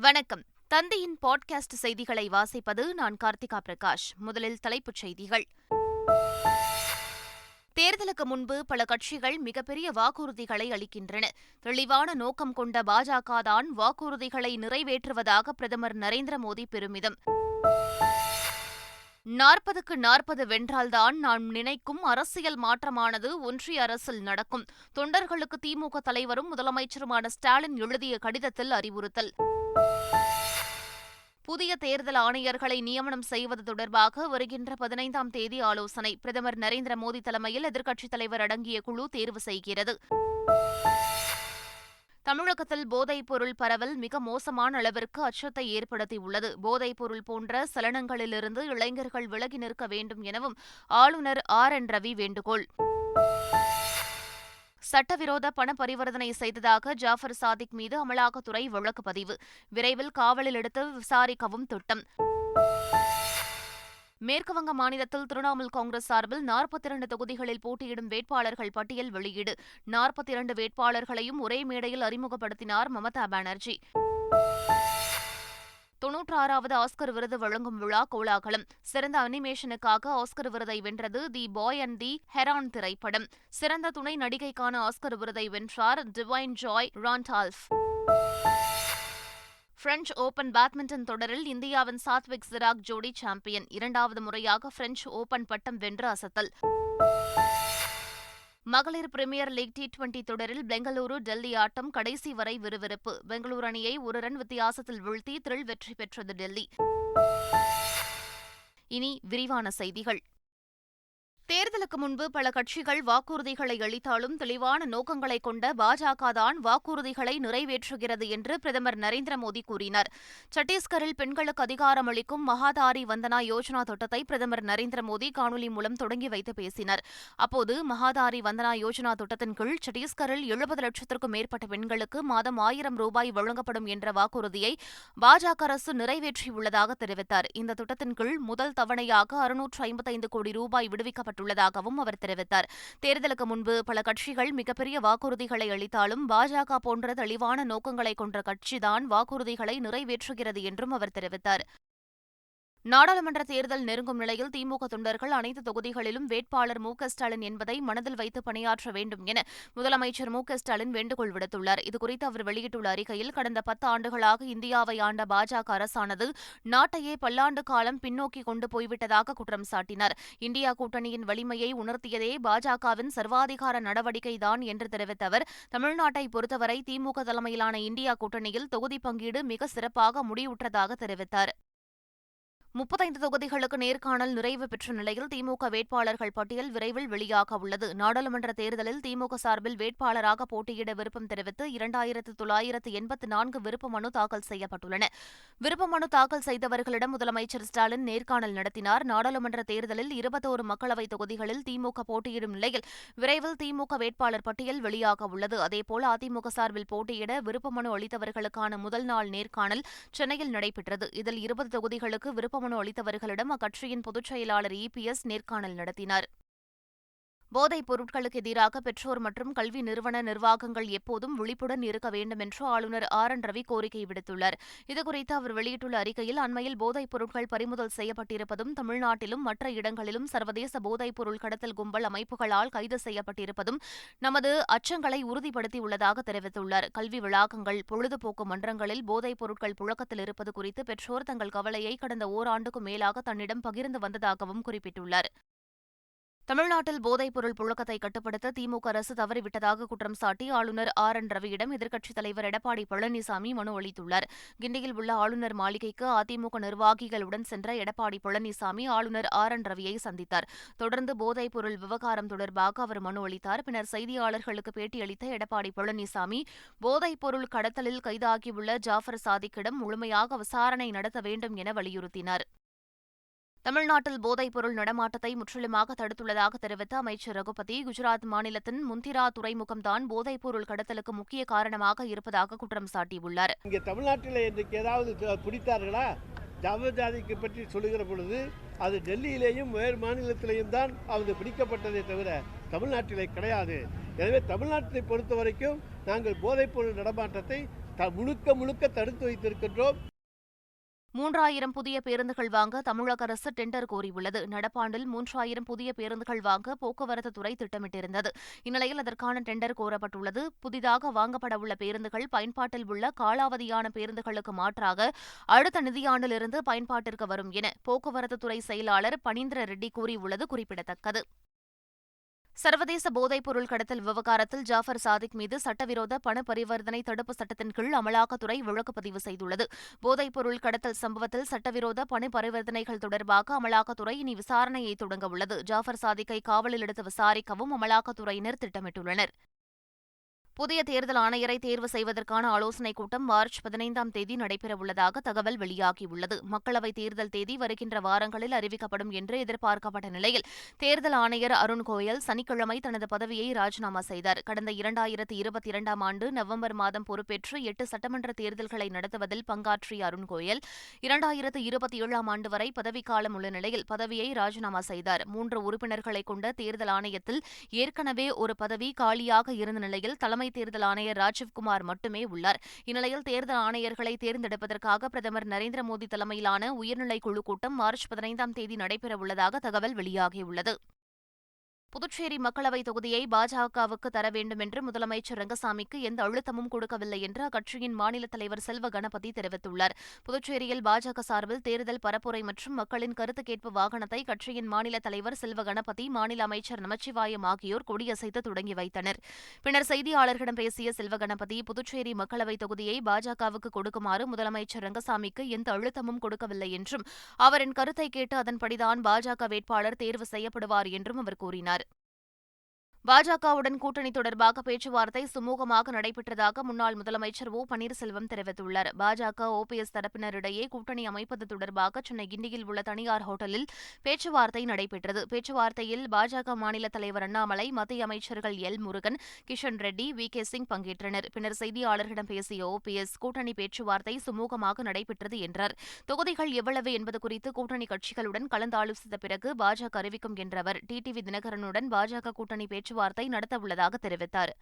வணக்கம். தந்தையின் பாட்காஸ்ட் செய்திகளை வாசிப்பது நான் கார்த்திகா பிரகாஷ். முதலில் தலைப்புச் செய்திகள். தேர்தலுக்கு முன்பு பல கட்சிகள் மிகப்பெரிய வாக்குறுதிகளை அளிக்கின்றன. தெளிவான நோக்கம் கொண்ட பாஜக தான் வாக்குறுதிகளை நிறைவேற்றுவதாக பிரதமர் நரேந்திர மோடி பெருமிதம். நாற்பதுக்கு நாற்பது வென்றால்தான் நாம் நினைக்கும் அரசியல் மாற்றமானது ஒன்றிய அரசில் நடக்கும். தொண்டர்களுக்கு திமுக தலைவரும் முதலமைச்சருமான ஸ்டாலின் எழுதிய கடிதத்தில் அறிவுறுத்தல். புதிய தேர்தல் ஆணையர்களை நியமனம் செய்வது தொடர்பாக வருகின்ற பதினைந்தாம் தேதி ஆலோசனை. பிரதமர் நரேந்திர மோடி தலைமையில் எதிர்க்கட்சித் தலைவர் அடங்கிய குழு தேர்வு செய்கிறது. தமிழகத்தில் போதைப் பொருள் பரவல் மிக மோசமான அளவிற்கு அச்சத்தை ஏற்படுத்தியுள்ளது. போதைப் பொருள் போன்ற சலனங்களிலிருந்து இளைஞர்கள் விலகி நிற்க வேண்டும் எனவும் ஆளுநர் ஆர் என் ரவி வேண்டுகோள். சட்டவிரோத பண பரிவர்த்தனை செய்ததாக ஜாஃபர் சாதிக் மீது அமலாக்கத்துறை வழக்கு பதிவு. விரைவில் காவலில் எடுத்து விசாரிக்கவும் திட்டம். மேற்குவங்க மாநிலத்தில் திரிணாமுல் காங்கிரஸ் சார்பில் நாற்பத்தி இரண்டு தொகுதிகளில் போட்டியிடும் வேட்பாளர்கள் பட்டியல் வெளியீடு. நாற்பத்தி இரண்டு வேட்பாளர்களையும் ஒரே மேடையில் அறிமுகப்படுத்தினார் மமதா பானர்ஜி. தொன்னூற்றாறாவது ஆஸ்கர் விருது வழங்கும் விழா கோலாகலம். சிறந்த அனிமேஷனுக்காக ஆஸ்கர் விருதை வென்றது தி பாய் அண்ட் தி ஹெரான் திரைப்படம். சிறந்த துணை நடிகைக்கான ஆஸ்கர் விருதை வென்றார் Da'Vine Joy Randolph French open badminton தொடரில் இந்தியாவின் சாத்விக் சிராக் ஜோடி சாம்பியன். இரண்டாவது முறையாக பிரெஞ்ச் ஓபன் பட்டம் வென்று அசத்தல். மகளிர் பிரீமியர் லீக் டி டுவெண்டி தொடரில் பெங்களூரு டெல்லி ஆட்டம் கடைசி வரை விறுவிறுப்பு. பெங்களூரு அணியை ஒரு ரன் வித்தியாசத்தில் வீழ்த்தி த்ரில் வெற்றி பெற்றது டெல்லி. இனி விரிவான செய்திகள். தேர்தலுக்கு முன்பு பல கட்சிகள் வாக்குறுதிகளை அளித்தாலும் தெளிவான நோக்கங்களை கொண்ட பாஜக தான் வாக்குறுதிகளை நிறைவேற்றுகிறது என்று பிரதமர் நரேந்திர மோடி கூறினார். சத்தீஸ்கரில் பெண்களுக்கு அதிகாரம் அளிக்கும் மகாதாரி வந்தனா யோஜனா திட்டத்தை பிரதமர் நரேந்திர மோடி காணொலி மூலம் தொடங்கி வைத்து பேசினார். அப்போது மகாதாரி வந்தனா யோஜனா திட்டத்தின் கீழ் சத்தீஸ்கரில் எழுபது லட்சத்திற்கும் மேற்பட்ட பெண்களுக்கு மாதம் ஆயிரம் ரூபாய் வழங்கப்படும் என்ற வாக்குறுதியை பாஜக அரசு நிறைவேற்றியுள்ளதாக தெரிவித்தார். இந்த திட்டத்தின் கீழ் முதல் தவணையாக அறுநூற்று ஐம்பத்தைந்து கோடி ரூபாய் விடுவிக்கப்பட்டு செய்யப்பட்டுள்ளதாகவும் அவர் தெரிவித்தார். தேர்தலுக்கு முன்பு பல கட்சிகள் மிகப்பெரிய வாக்குறுதிகளை அளித்தாலும் பாஜக போன்ற தெளிவான நோக்கங்களை கொண்ட கட்சிதான் வாக்குறுதிகளை நிறைவேற்றுகிறது என்றும் அவர் தெரிவித்தார். நாடாளுமன்ற தேர்தல் நெருங்கும் நிலையில் திமுக தொண்டர்கள் அனைத்து தொகுதிகளிலும் வேட்பாளர் மு ஸ்டாலின் என்பதை மனதில் வைத்து பணியாற்ற வேண்டும் என முதலமைச்சர் மு ஸ்டாலின் வேண்டுகோள் விடுத்துள்ளார். இதுகுறித்து அவர் வெளியிட்டுள்ள அறிக்கையில் கடந்த பத்து ஆண்டுகளாக இந்தியாவை ஆண்ட பாஜக அரசானது நாட்டையே பல்லாண்டு காலம் பின்னோக்கி கொண்டு போய்விட்டதாக குற்றம் சாட்டினார். இந்தியா கூட்டணியின் வலிமையை உணர்த்தியதே பாஜகவின் சர்வாதிகார நடவடிக்கைதான் என்று தெரிவித்த அவர் தமிழ்நாட்டை பொறுத்தவரை திமுக தலைமையிலான இந்தியா கூட்டணியில் தொகுதி பங்கீடு மிக சிறப்பாக முடிவுற்றதாக தெரிவித்தார். முப்பத்தைந்து தொகுதிகளுக்கு நேர்காணல் நிறைவு பெற்ற நிலையில் திமுக வேட்பாளர்கள் பட்டியல் விரைவில் வெளியாக உள்ளது. நாடாளுமன்ற தேர்தலில் திமுக சார்பில் வேட்பாளராக போட்டியிட விருப்பம் தெரிவித்து இரண்டாயிரத்து தொள்ளாயிரத்து எண்பத்து நான்கு விருப்ப மனு தாக்கல் செய்யப்பட்டுள்ளன. விருப்ப மனு தாக்கல் செய்தவர்களிடம் முதலமைச்சர் ஸ்டாலின் நேர்காணல் நடத்தினார். நாடாளுமன்ற தேர்தலில் இருபத்தோரு மக்களவைத் தொகுதிகளில் திமுக போட்டியிடும் நிலையில் விரைவில் திமுக வேட்பாளர் பட்டியல் வெளியாக உள்ளது. அதேபோல் அதிமுக சார்பில் போட்டியிட விருப்ப மனு அளித்தவர்களுக்கான முதல் நாள் நேர்காணல் சென்னையில் நடைபெற்றது. இதில் இருபது தொகுதிகளுக்கு விருப்ப மனு அளித்தவர்களிடம் அக்கட்சியின் பொதுச் செயலாளர் இபிஎஸ் நேர்காணல் நடத்தினார். போதைப் பொருட்களுக்கு எதிராக பெற்றோர் மற்றும் கல்வி நிறுவன நிர்வாகங்கள் எப்போதும் விழிப்புடன் இருக்க வேண்டும் என்று ஆளுநர் ஆர் என் ரவி கோரிக்கை விடுத்துள்ளார். இதுகுறித்து அவர் வெளியிட்டுள்ள அறிக்கையில் அண்மையில் போதைப் பொருட்கள் பறிமுதல் செய்யப்பட்டிருப்பதும் தமிழ்நாட்டிலும் மற்ற இடங்களிலும் சர்வதேச போதைப் பொருள் கடத்தல் கும்பல் அமைப்புகளால் கைது செய்யப்பட்டிருப்பதும் நமது அச்சங்களை உறுதிப்படுத்தியுள்ளதாக தெரிவித்துள்ளார். கல்வி வளாகங்கள் பொழுதுபோக்கு மன்றங்களில் போதைப் பொருட்கள் புழக்கத்தில் இருப்பது குறித்து பெற்றோர் தங்கள் கவலையை கடந்த ஓராண்டுக்கும் மேலாக தன்னிடம் பகிர்ந்து வந்ததாகவும் குறிப்பிட்டுள்ளார். தமிழ்நாட்டில் போதைப்பொருள் புழக்கத்தை கட்டுப்படுத்த திமுக அரசு தவறிவிட்டதாக குற்றம் சாட்டி ஆளுநர் ஆர் என் ரவியிடம் எதிர்க்கட்சித் தலைவர் எடப்பாடி பழனிசாமி மனு அளித்துள்ளார். கிண்டியில் உள்ள ஆளுநர் மாளிகைக்கு அதிமுக நிர்வாகிகளுடன் சென்ற எடப்பாடி பழனிசாமி ஆளுநர் ஆர் என் ரவியை சந்தித்தார். தொடர்ந்து போதைப்பொருள் விவகாரம் தொடர்பாக அவர் மனு அளித்தார். பின்னர் செய்தியாளர்களுக்கு பேட்டியளித்த எடப்பாடி பழனிசாமி போதைப்பொருள் கடத்தலில் கைதாகியுள்ள ஜாஃபர் சாதிக்கிடம் முழுமையாக விசாரணை நடத்த வேண்டும் என வலியுறுத்தினார். தமிழ்நாட்டில் போதைப்பொருள் நடமாட்டத்தை முற்றிலுமாக தடுத்துள்ளதாக தெரிவித்த அமைச்சர் ரகுபதி குஜராத் மாநிலத்தின் முந்திரா துறைமுகம்தான் போதைப்பொருள் கடத்தலுக்கு முக்கிய காரணமாக இருப்பதாக குற்றம் சாட்டியுள்ளார். இங்கே தமிழ்நாட்டில் இன்றைக்கு ஏதாவது பிடித்தார்களா? ஜாதிக்கு பற்றி சொல்லுகிற பொழுது அது டெல்லியிலேயும் வேறு மாநிலத்திலேயும் தான் அவங்க பிடிக்கப்பட்டதே தவிர தமிழ்நாட்டிலே கிடையாது. எனவே தமிழ்நாட்டை பொறுத்த வரைக்கும் நாங்கள் போதைப்பொருள் நடமாட்டத்தை த முழுக்க முழுக்க தடுத்து வைத்திருக்கின்றோம். மூன்றாயிரம் புதிய பேருந்துகள் வாங்க தமிழக அரசு டெண்டர் கோரியுள்ளது. நடப்பாண்டில் மூன்றாயிரம் புதிய பேருந்துகள் வாங்க போக்குவரத்து துறை திட்டமிட்டிருந்தது. இந்நிலையில் அதற்கான டெண்டர் கோரப்பட்டுள்ளது. புதிதாக வாங்கப்படவுள்ள பேருந்துகள் பயன்பாட்டில் உள்ள காலாவதியான பேருந்துகளுக்கு மாற்றாக அடுத்த நிதியாண்டிலிருந்து பயன்பாட்டிற்கு வரும் என போக்குவரத்து துறை செயலாளர் பனீந்திர ரெட்டி கூறியுள்ளது குறிப்பிடத்தக்கது. சர்வதேச போதைப் பொருள் கடத்தல் விவகாரத்தில் ஜாஃபர் சாதிக் மீது சட்டவிரோத பண பரிவர்த்தனை தடுப்பு சட்டத்தின் கீழ் அமலாக்கத்துறை வழக்கு பதிவு செய்துள்ளது. போதைப் பொருள் கடத்தல் சம்பவத்தில் சட்டவிரோத பண பரிவர்த்தனைகள் தொடர்பாக அமலாக்கத்துறை இனி விசாரணையை தொடங்க உள்ளது. ஜாஃபர் சாதிக்கை காவலில் எடுத்து விசாரிக்கவும் அமலாக்கத்துறையினர் திட்டமிட்டுள்ளனர். புதிய தேர்தல் ஆணையரை தேர்வு செய்வதற்கான ஆலோசனைக் கூட்டம் மார்ச் பதினைந்தாம் தேதி நடைபெறவுள்ளதாக தகவல் வெளியாகியுள்ளது. மக்களவைத் தேர்தல் தேதி வருகின்ற வாரங்களில் அறிவிக்கப்படும் என்று எதிர்பார்க்கப்பட்ட நிலையில் தேர்தல் ஆணையர் அருண் கோயல் சனிக்கிழமை தனது பதவியை ராஜினாமா செய்தார். கடந்த இரண்டாயிரத்தி இருபத்தி இரண்டாம் ஆண்டு நவம்பர் மாதம் பொறுப்பேற்று எட்டு சட்டமன்ற தேர்தல்களை நடத்துவதில் பங்காற்றிய அருண் கோயல் இரண்டாயிரத்து இருபத்தி ஏழாம் ஆண்டு வரை பதவிக்காலம் உள்ள நிலையில் பதவியை ராஜினாமா செய்தார். மூன்று உறுப்பினர்களை கொண்ட தேர்தல் ஆணையத்தில் ஏற்கனவே ஒரு பதவி காலியாக இருந்த நிலையில் தலைமை தலைமை தேர்தல் ஆணையர் ராஜீவ்குமார் மட்டுமே உள்ளார். இந்நிலையில் தேர்தல் ஆணையர்களை தேர்ந்தெடுப்பதற்காக பிரதமர் நரேந்திர மோடி தலைமையிலான உயர்நிலை குழு கூட்டம் மார்ச் பதினைந்தாம் தேதி நடைபெறவுள்ளதாக தகவல் வெளியாகியுள்ளது. புதுச்சேரி மக்களவைத் தொகுதியை பாஜகவுக்கு தர வேண்டும் என்று முதலமைச்சர் ரங்கசாமிக்கு எந்த அழுத்தமும் கொடுக்கவில்லை என்று அக்கட்சியின் மாநில தலைவர் செல்வ கணபதி தெரிவித்துள்ளார். புதுச்சேரியில் பாஜக சார்பில் தேர்தல் பரப்புரை மற்றும் மக்களின் கருத்து கேட்பு வாகனத்தை கட்சியின் மாநில தலைவர் செல்வ கணபதி மாநில அமைச்சர் நமச்சிவாயம் ஆகியோர் கொடியசைத்து தொடங்கி வைத்தனர். பின்னர் செய்தியாளர்களிடம் பேசிய செல்வ கணபதி புதுச்சேரி மக்களவைத் தொகுதியை பாஜகவுக்கு கொடுக்குமாறு முதலமைச்சர் ரங்கசாமிக்கு எந்த அழுத்தமும் கொடுக்கவில்லை என்றும் அவரின் கருத்தை கேட்டு அதன்படிதான் பாஜக வேட்பாளர் தேர்வு செய்யப்படுவார் என்றும் அவர் கூறினார். பாஜகவுடன் கூட்டணி தொடர்பாக பேச்சுவார்த்தை சுமூகமாக நடைபெற்றதாக முன்னாள் முதலமைச்சர் ஓ. பன்னீர்செல்வம் தெரிவித்துள்ளார். பாஜக ஓபிஎஸ் தரப்பினரிடையே கூட்டணி அமைப்பது தொடர்பாக சென்னை கிண்டியில் உள்ள தனியார் ஹோட்டலில் பேச்சுவார்த்தை நடைபெற்றது. பேச்சுவார்த்தையில் பாஜக மாநில தலைவர் அண்ணாமலை மத்திய அமைச்சர்கள் L. Murugan Kishan Reddy V. K. Singh பங்கேற்றனர். பின்னர் செய்தியாளர்களிடம் பேசிய ஓபிஎஸ் கூட்டணி பேச்சுவார்த்தை சுமூகமாக நடைபெற்றது என்றார். தொகுதிகள் எவ்வளவு என்பது குறித்து கூட்டணி கட்சிகளுடன் கலந்தாலோசித்த பிறகு பாஜக அறிவிக்கும் என்றவர். டிடிவி தினகரனுடன் பாஜக கூட்டணி பேச்சு பேச்சுவார்த்தை நடத்தவுள்ளதாக தெரிவித்தார்.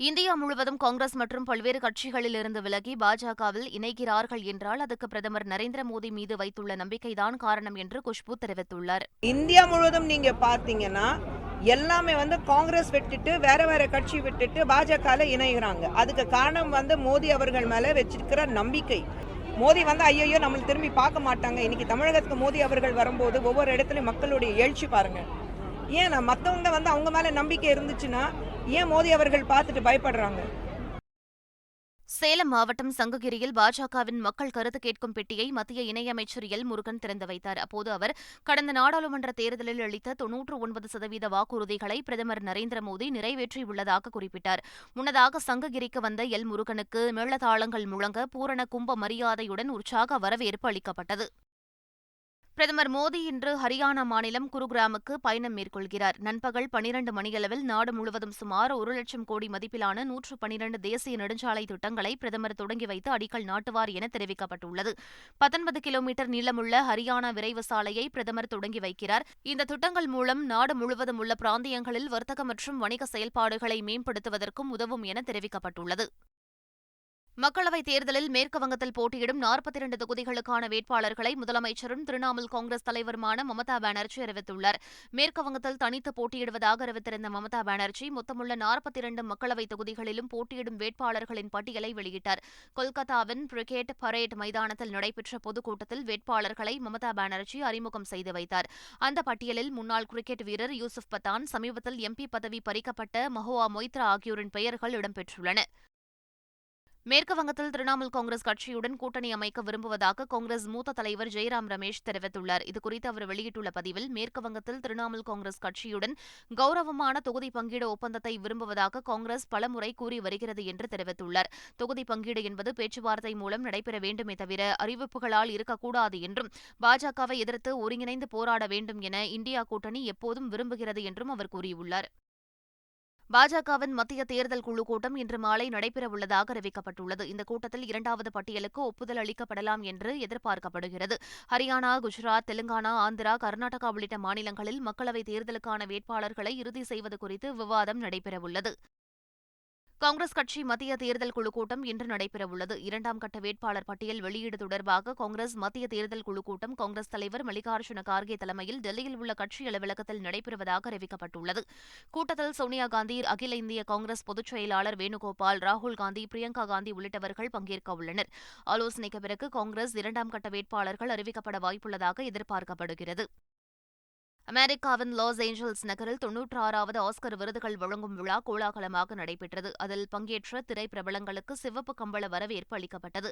இந்தியா முழுவதும் காங்கிரஸ் மற்றும் பல்வேறு கட்சிகளிலிருந்து விலகி பாஜகவில் இணைகிறார்கள் என்றால் அதுக்கு பிரதமர் நரேந்திர மோடி மீது வைத்துள்ள நம்பிக்கைதான் காரணம் என்று குஷ்பு தெரிவித்துள்ளார். இந்தியா முழுவதும் நீங்க பாத்தீங்கன்னா எல்லாமே வந்து காங்கிரஸ் விட்டுட்டு வேற வேற கட்சி விட்டுட்டு பாஜக இணைகிறாங்க. அதுக்கு காரணம் வந்து மோடி அவர்கள் மேல வச்சிருக்கிற நம்பிக்கை. மோடி வந்து ஐயோ நம்மளை திரும்பி பார்க்க மாட்டாங்க. இன்னைக்கு தமிழகத்துக்கு மோடி அவர்கள் வரும்போது ஒவ்வொரு இடத்துலையும் மக்களுடைய எழுச்சி பாருங்க. ஏன்னா மற்றவங்க வந்து அவங்க மேல நம்பிக்கை இருந்துச்சுன்னா ஏன் மோடி அவர்கள் பார்த்துட்டு பயப்படுறாங்க? சேலம் மாவட்டம் சங்ககிரியில் பாஜகவின் மக்கள் கருத்து கேட்கும் பெட்டியை மத்திய இணையமைச்சர் எல் முருகன் திறந்து வைத்தார். அப்போது அவர் கடந்த நாடாளுமன்ற தேர்தலில் அளித்த தொன்னூற்று ஒன்பது சதவீத வாக்குறுதிகளை பிரதமர் நரேந்திர மோடி நிறைவேற்றியுள்ளதாக குறிப்பிட்டார். முன்னதாக சங்ககிரிக்கு வந்த எல் முருகனுக்கு மேளதாளங்கள் முழங்க பூரண கும்ப மரியாதையுடன் உற்சாக வரவேற்பு அளிக்கப்பட்டது. பிரதமர் மோடி இன்று ஹரியானா மாநிலம் குருகிராமுக்கு பயணம் மேற்கொள்கிறார். நண்பகல் பனிரண்டு மணியளவில் நாடு முழுவதும் சுமார் ஒரு லட்சம் கோடி மதிப்பிலான நூற்று பனிரண்டு தேசிய நெடுஞ்சாலை திட்டங்களை பிரதமர் தொடங்கி வைத்து அடிக்கல் நாட்டுவார் என தெரிவிக்கப்பட்டுள்ளது. பத்தொன்பது கிலோமீட்டர் நீளமுள்ள ஹரியானா விரைவு சாலையை பிரதமர் தொடங்கி வைக்கிறார். இந்த திட்டங்கள் மூலம் நாடு முழுவதும் உள்ள பிராந்தியங்களில் வர்த்தக மற்றும் வணிக செயல்பாடுகளை மேம்படுத்துவதற்கும் உதவும் என தெரிவிக்கப்பட்டுள்ளது. மக்களவைத் தேர்தலில் மேற்குவங்கத்தில் போட்டியிடும் நாற்பத்தி இரண்டு தொகுதிகளுக்கான வேட்பாளர்களை முதலமைச்சரும் திரிணாமுல் காங்கிரஸ் தலைவருமான மமதா பானர்ஜி அறிவித்துள்ளார். மேற்குவங்கத்தில் தனித்து போட்டியிடுவதாக அறிவித்திருந்த மமதா பானர்ஜி மொத்தமுள்ள நாற்பத்தி இரண்டு மக்களவைத் தொகுதிகளிலும் போட்டியிடும் வேட்பாளர்களின் பட்டியலை வெளியிட்டார். கொல்கத்தாவின் பிரிகேட் பரேட் மைதானத்தில் நடைபெற்ற பொதுக்கூட்டத்தில் வேட்பாளர்களை மமதா பானர்ஜி அறிமுகம் செய்து வைத்தார். அந்த பட்டியலில் முன்னாள் கிரிக்கெட் வீரர் யூசுப் பத்தான் சமீபத்தில் எம்பி பதவி பறிக்கப்பட்ட மஹுவா மொய்த்ரா ஆகியோரின் பெயர்கள் இடம்பெற்றுள்ளன. மேற்குவங்கத்தில் திரிணாமுல் காங்கிரஸ் கட்சியுடன் கூட்டணி அமைக்க விரும்புவதாக காங்கிரஸ் மூத்த தலைவர் ஜெயராம் ரமேஷ் தெரிவித்துள்ளார். இதுகுறித்து அவர் வெளியிட்டுள்ள பதிவில் மேற்குவங்கத்தில் திரிணாமுல் காங்கிரஸ் கட்சியுடன் கௌரவமான தொகுதி பங்கீடு ஒப்பந்தத்தை விரும்புவதாக காங்கிரஸ் பலமுறை கூறி வருகிறது என்று தெரிவித்துள்ளார். தொகுதி பங்கீடு என்பது பேச்சுவார்த்தை மூலம் நடைபெற வேண்டுமே தவிர அறிவிப்புகளால் இருக்கக்கூடாது என்றும் பாஜகவை எதிர்த்து ஒருங்கிணைந்து போராட வேண்டும் என இந்தியா கூட்டணி எப்போதும் விரும்புகிறது என்றும் அவர் கூறியுள்ளார். பாஜகவின் மத்திய தேர்தல் குழு கூட்டம் இன்று மாலை நடைபெறவுள்ளதாக அறிவிக்கப்பட்டுள்ளது. இந்த கூட்டத்தில் இரண்டாவது பட்டியலுக்கு ஒப்புதல் அளிக்கப்படலாம் என்று எதிர்பார்க்கப்படுகிறது. ஹரியானா குஜராத் தெலுங்கானா ஆந்திரா கர்நாடகா உள்ளிட்ட மாநிலங்களில் மக்களவைத் தேர்தலுக்கான வேட்பாளர்களை இறுதி செய்வது குறித்து விவாதம் நடைபெறவுள்ளது. காங்கிரஸ் கட்சி மத்திய தேர்தல் குழு கூட்டம் இன்று நடைபெறவுள்ளது. இரண்டாம் கட்ட வேட்பாளர் பட்டியல் வெளியீடு தொடர்பாக காங்கிரஸ் மத்திய தேர்தல் குழு கூட்டம் காங்கிரஸ் தலைவர் மல்லிகார்ஜுன கார்கே தலைமையில் டெல்லியில் உள்ள கட்சி அலுவலகத்தில் நடைபெறுவதாக அறிவிக்கப்பட்டுள்ளது. கூட்டத்தில் சோனியா காந்தி அகில இந்திய காங்கிரஸ் பொதுச் செயலாளர் வேணுகோபால் ராகுல் காந்தி பிரியங்கா காந்தி உள்ளிட்டவர்கள் பங்கேற்க உள்ளனர். ஆலோசனைக்கு பிறகு காங்கிரஸ் இரண்டாம் கட்ட வேட்பாளர்கள் அறிவிக்கப்பட வாய்ப்புள்ளதாக எதிர்பார்க்கப்படுகிறது. அமெரிக்காவின் லாஸ் ஏஞ்சல்ஸ் நகரில் தொன்னூற்று ஆறாவது ஆஸ்கர் விருதுகள் வழங்கும் விழா கோலாகலமாக நடைபெற்றது. அதில் பங்கேற்ற திரைப்பிரபலங்களுக்கு சிவப்பு கம்பள வரவேற்பு அளிக்கப்பட்டது.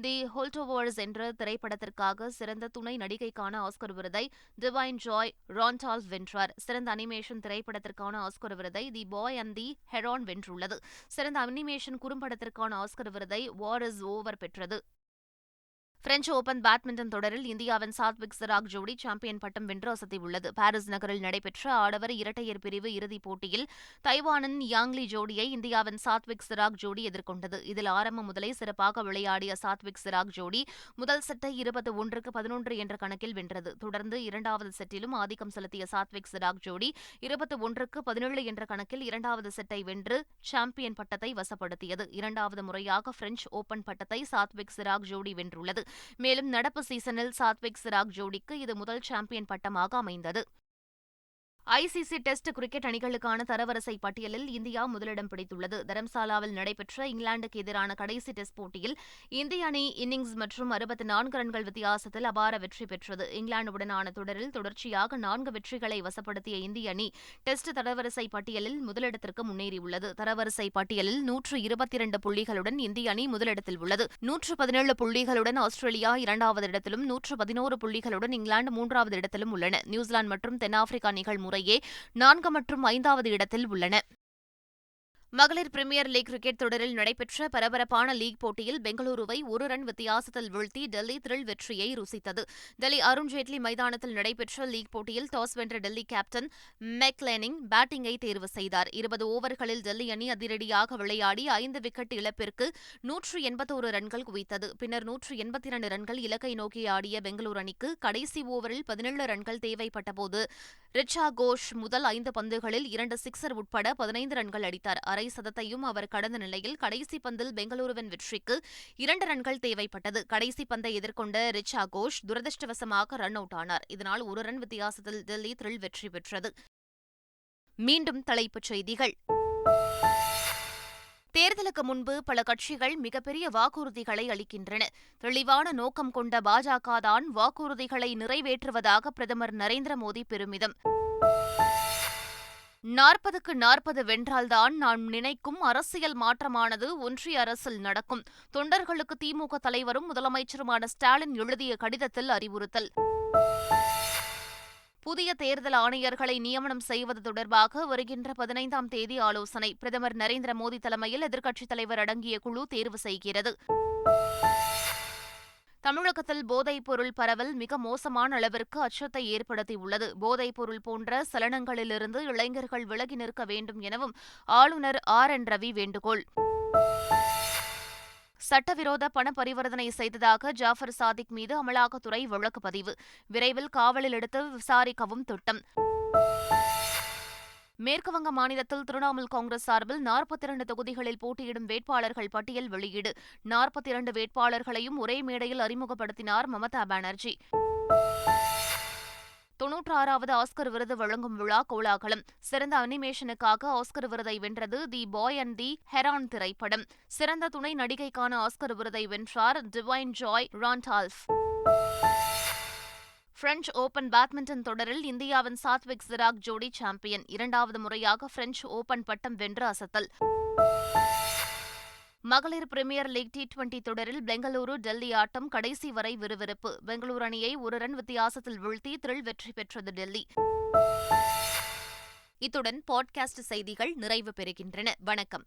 தி ஹோல்டோவர்ஸ் என்ற திரைப்படத்திற்காக சிறந்த துணை நடிகைக்கான ஆஸ்கர் விருதை டிவைன் ஜாய் ரான்டால் வென்றார். சிறந்த அனிமேஷன் திரைப்படத்திற்கான ஆஸ்கர் விருதை தி பாய் அண்ட் தி ஹெரான் வென்றுள்ளது. சிறந்த அனிமேஷன் குறும்படத்திற்கான ஆஸ்கர் விருதை வார் இஸ் ஓவர் பெற்றது. பிரெஞ்சு ஓபன் பேட்மிண்டன் தொடரில் இந்தியாவின் சாத்விக் சிராக் ஜோடி சாம்பியன் பட்டம் வென்று அசத்தியுள்ளது பாரிஸ் நகரில் நடைபெற்ற ஆடவர் இரட்டையர் பிரிவு இறுதிப் போட்டியில் தைவானின் யாங்லி ஜோடியை இந்தியாவின் சாத்விக் சிராக் ஜோடி எதிர்கொண்டது. இதில் ஆரம்பம் முதலே சிறப்பாக விளையாடிய சாத்விக் சிராக் ஜோடி முதல் செட்டை இருபத்தி ஒன்றுக்கு பதினொன்று என்ற கணக்கில் வென்றது. தொடர்ந்து இரண்டாவது செட்டிலும் ஆதிக்கம் செலுத்திய சாத்விக் சிராக் ஜோடி இருபத்தி ஒன்றுக்கு பதினேழு என்ற கணக்கில் இரண்டாவது செட்டை வென்று சாம்பியன் பட்டத்தை வசப்படுத்தியது. இரண்டாவது முறையாக பிரெஞ்சு ஓபன் பட்டத்தை சாத்விக் சிராக் ஜோடி வென்றுள்ளது. மேலும் நடப்பு சீசனில் சாத்விக் சிராக் ஜோடிக்கு இது முதல் சாம்பியன் பட்டமாக அமைந்தது. ஐசிசி டெஸ்ட் கிரிக்கெட் அணிகளுக்கான தரவரிசை பட்டியலில் இந்தியா முதலிடம் பிடித்துள்ளது. தரம்சாலாவில் நடைபெற்ற இங்கிலாந்துக்கு எதிரான கடைசி டெஸ்ட் போட்டியில் இந்திய அணி இன்னிங்ஸ் மற்றும் அறுபத்தி நான்கு ரன்கள் வித்தியாசத்தில் அபார வெற்றி பெற்றது. இங்கிலாந்துடனான தொடரில் தொடர்ச்சியாக நான்கு வெற்றிகளை வசப்படுத்திய இந்திய அணி டெஸ்ட் தரவரிசை பட்டியலில் முதலிடத்திற்கு முன்னேறியுள்ளது. தரவரிசை பட்டியலில் நூற்று இருபத்தி இரண்டு புள்ளிகளுடன் இந்திய அணி முதலிடத்தில் உள்ளது. நூற்று பதினேழு புள்ளிகளுடன் ஆஸ்திரேலியா இரண்டாவது இடத்திலும் நூற்று பதினோரு புள்ளிகளுடன் இங்கிலாந்து மூன்றாவது இடத்திலும் உள்ளன. நியூசிலாந்து மற்றும் தென்னாப்பிரிக்கா நிகழ்முறை இடையே நான்கு மற்றும் ஐந்தாவது இடத்தில் உள்ளன. மகளிர் பிரிமியர் லீக் கிரிக்கெட் தொடரில் நடைபெற்ற பரபரப்பான லீக் போட்டியில் பெங்களூருவை ஒரு ரன் வித்தியாசத்தில் வீழ்த்தி டெல்லி த்ரில் வெற்றியை ருசித்தது. டெல்லி அருண்ஜேட்லி மைதானத்தில் நடைபெற்ற லீக் போட்டியில் டாஸ் வென்ற டெல்லி கேப்டன் மெக்லேனிங் பேட்டிங்கை தேர்வு செய்தார். இருபது ஓவர்களில் டெல்லி அணி அதிரடியாக விளையாடி ஐந்து விக்கெட் இழப்பிற்கு நூற்று எண்பத்தோரு ரன்கள் குவித்தது. பின்னர் நூற்று எண்பத்தி இரண்டு ரன்கள் இலக்கை நோக்கி ஆடிய பெங்களூரு அணிக்கு கடைசி ஓவரில் பதினேழு ரன்கள் தேவைப்பட்டபோது ரிச்சா கோஷ் முதல் ஐந்து பந்துகளில் இரண்டு சிக்சர் உட்பட பதினைந்து ரன்கள் அடித்தார். அரை சதத்தையும் அவர் கடந்த நிலையில் கடைசி பந்தில் பெங்களூருவின் வெற்றிக்கு இரண்டு ரன்கள் தேவைப்பட்டது. கடைசி பந்தை எதிர்கொண்ட ரிச்சா கோஷ் துரதிருஷ்டவசமாக ரன் அவுட் ஆனார். இதனால் ஒரு ரன் வித்தியாசத்தில் டெல்லி த்ரில் வெற்றி பெற்றது. மீண்டும் தலைப்புச் செய்திகள். தேர்தலுக்கு முன்பு பல கட்சிகள் மிகப்பெரிய வாக்குறுதிகளை அளிக்கின்றன. தெளிவான நோக்கம் கொண்ட பாஜக தான் வாக்குறுதிகளை நிறைவேற்றுவதாக பிரதமர் நரேந்திர மோடி பெருமிதம். நாற்பதுக்கு நாற்பது வென்றால்தான் நான் நினைக்கும் அரசியல் மாற்றமானது ஒன்றிய அரசில் நடக்கும். தொண்டர்களுக்கு திமுக தலைவரும் முதலமைச்சருமான ஸ்டாலின் எழுதிய கடிதத்தில் அறிவுறுத்தல். புதிய தேர்தல் ஆணையர்களை நியமனம் செய்வது தொடர்பாக வருகின்ற பதினைந்தாம் தேதி ஆலோசனை. பிரதமர் நரேந்திர மோடி தலைமையில் எதிர்க்கட்சித் தலைவர் அடங்கிய குழு தேர்வு செய்கிறது. தமிழகத்தில் போதைப் பொருள் பரவல் மிக மோசமான அளவிற்கு அச்சத்தை ஏற்படுத்தியுள்ளது. போதைப் பொருள் போன்ற சலனங்களிலிருந்து இளைஞர்கள் விலகி நிற்க வேண்டும் எனவும் ஆளுநர் ஆர் என் ரவி வேண்டுகோள். சட்டவிரோத பண பரிவர்த்தனை செய்ததாக ஜாஃபர் சாதிக் மீது அமலாக்கத்துறை வழக்கு பதிவு. விரைவில் காவலில் எடுத்து விசாரிக்கவும் திட்டம். மேற்குவங்க மாநிலத்தில் திரிணாமுல் காங்கிரஸ் சார்பில் நாற்பத்தி இரண்டு தொகுதிகளில் போட்டியிடும் வேட்பாளர்கள் பட்டியல் வெளியீடு. நாற்பத்தி இரண்டு வேட்பாளர்களையும் ஒரே மேடையில் அறிமுகப்படுத்தினார் மமதா பானர்ஜி. தொன்னூற்றாறாவது ஆஸ்கர் விருது வழங்கும் விழா கோலாகலம். சிறந்த அனிமேஷனுக்காக ஆஸ்கர் விருதை வென்றது தி பாய் அண்ட் தி ஹெரான் திரைப்படம். சிறந்த துணை நடிகைக்கான ஆஸ்கர் விருதை வென்றார் Da'Vine Joy Randolph French open badminton தொடரில் இந்தியாவின் சாத்விக் சிராக் ஜோடி சாம்பியன். இரண்டாவது முறையாக பிரெஞ்சு ஓபன் பட்டம் வென்று அசத்தல். மகளிர் பிரீமியர் லீக் டி டுவெண்டி தொடரில் பெங்களூரு டெல்லி ஆட்டம் கடைசி வரை விறுவிறுப்பு. பெங்களூரு அணியை ஒரு ரன் வித்தியாசத்தில் வீழ்த்தி த்ரில் வெற்றி பெற்றது டெல்லி. இத்துடன் பாட்காஸ்ட் செய்திகள் நிறைவு பெறுகின்றன. வணக்கம்.